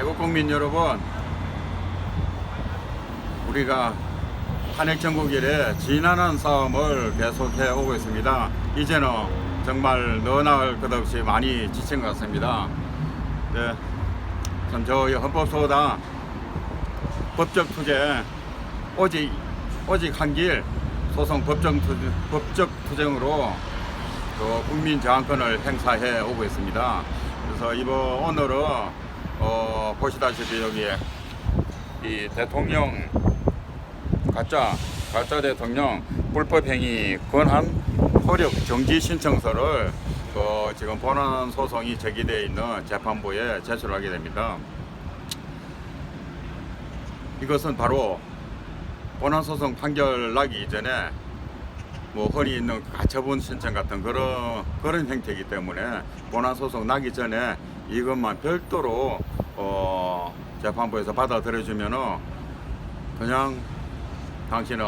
애국 국민 여러분, 우리가 이래 지난한 싸움을 계속해 오고 있습니다. 이제는 정말 너나을 것 없이 많이 지친 것 같습니다. 네, 참 저희 헌법소다 법적 투쟁 오직 오직 한 길 소송 법정 투, 법적 투쟁으로 그 국민 저항권을 행사해 오고 있습니다. 그래서 이번 오늘은 어, 보시다시피 여기 이 대통령 가짜 가짜 대통령 불법 행위 권한 효력 정지 신청서를 그 지금 본안 소송이 제기되어 있는 재판부에 제출하게 됩니다. 이것은 바로 본안 소송 판결 나기 이전에 뭐 흔히 있는 가처분 신청 같은 그런 그런 형태이기 때문에 본안 소송 나기 전에 이것만 별도로 어 재판부에서 받아들여 주면은 그냥 당신은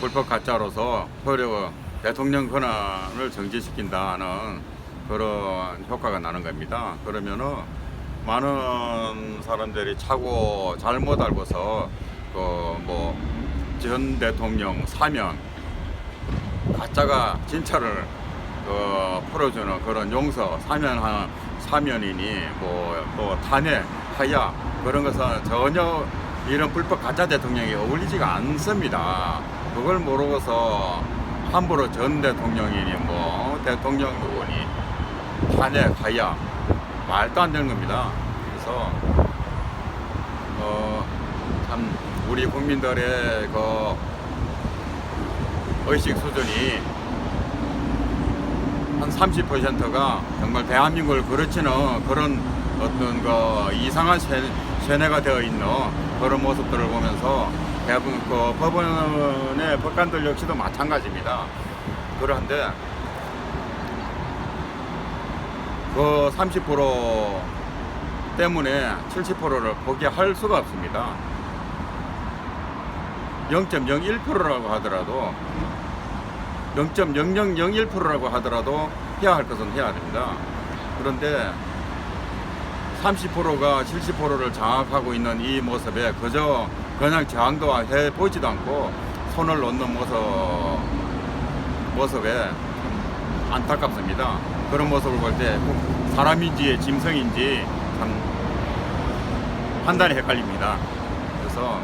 불법 가짜로서 효력 대통령 권한을 정지시킨다는 그런 효과가 나는 겁니다. 그러면은 많은 사람들이 차고 잘못 알고서 그뭐전 대통령 사면 가짜가 진짜를 그 풀어주는 그런 용서 사면한 사면이니 뭐또 탄핵 하야 그런 것은 전혀 이런 불법 가짜 대통령이 어울리지가 않습니다. 그걸 모르고서 함부로 전 대통령이니 뭐 대통령 누구니 탄핵 하야 말도 안 되는 겁니다. 그래서 어 참 우리 국민들의 그 의식 수준이 한 30%가 정말 대한민국을 그르치는 그런 어떤 그 이상한 세, 세뇌가 되어 있는 그런 모습들을 보면서 대부분 그 법원의 법관들 역시도 마찬가지입니다. 그런데 그 30% 때문에 70%를 포기할 수가 없습니다. 0.01%라고 하더라도 0.0001%라고 하더라도 해야 할 것은 해야 됩니다. 그런데 30%가 70%를 장악하고 있는 이 모습에 그저 그냥 저항도 해 보지도 않고 손을 놓는 모습 모습에 참 안타깝습니다. 그런 모습을 볼 때 사람인지 짐승인지 참 판단이 헷갈립니다. 그래서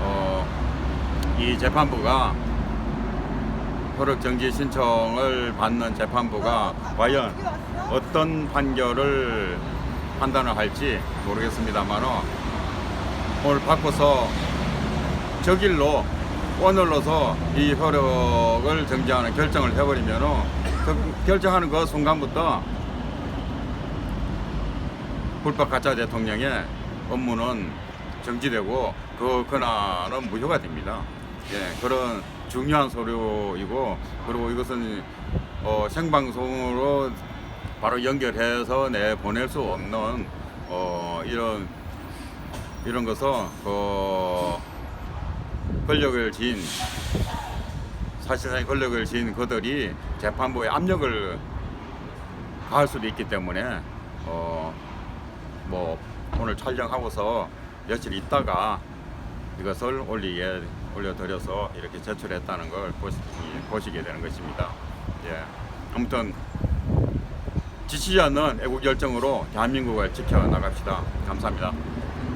어, 이 재판부가 효력 정지 신청을 받는 재판부가 과연 어떤 판결을 판단을 할지 모르겠습니다만은 오늘 바꿔서 저 길로 오늘로서 이 효력을 정지하는 결정을 해버리면은 그 결정하는 그 순간부터 불법 가짜 대통령의 업무는 정지되고 그 권한은 무효가 됩니다. 예, 그런 중요한 서류이고 그리고 이것은 어, 생방송으로 바로 연결해서 내 보낼 수 없는 어, 이런 이런 것은 그 권력을 지닌 사실상 권력을 지닌 그들이 재판부에 압력을 가할 수도 있기 때문에 어, 뭐 오늘 촬영하고서 며칠 있다가 이것을 올리게 올려드려서 이렇게 제출했다는 걸 보시, 보시게 되는 것입니다. 예. 아무튼 지치지 않는 애국 열정으로 대한민국을 지켜 나갑시다. 감사합니다.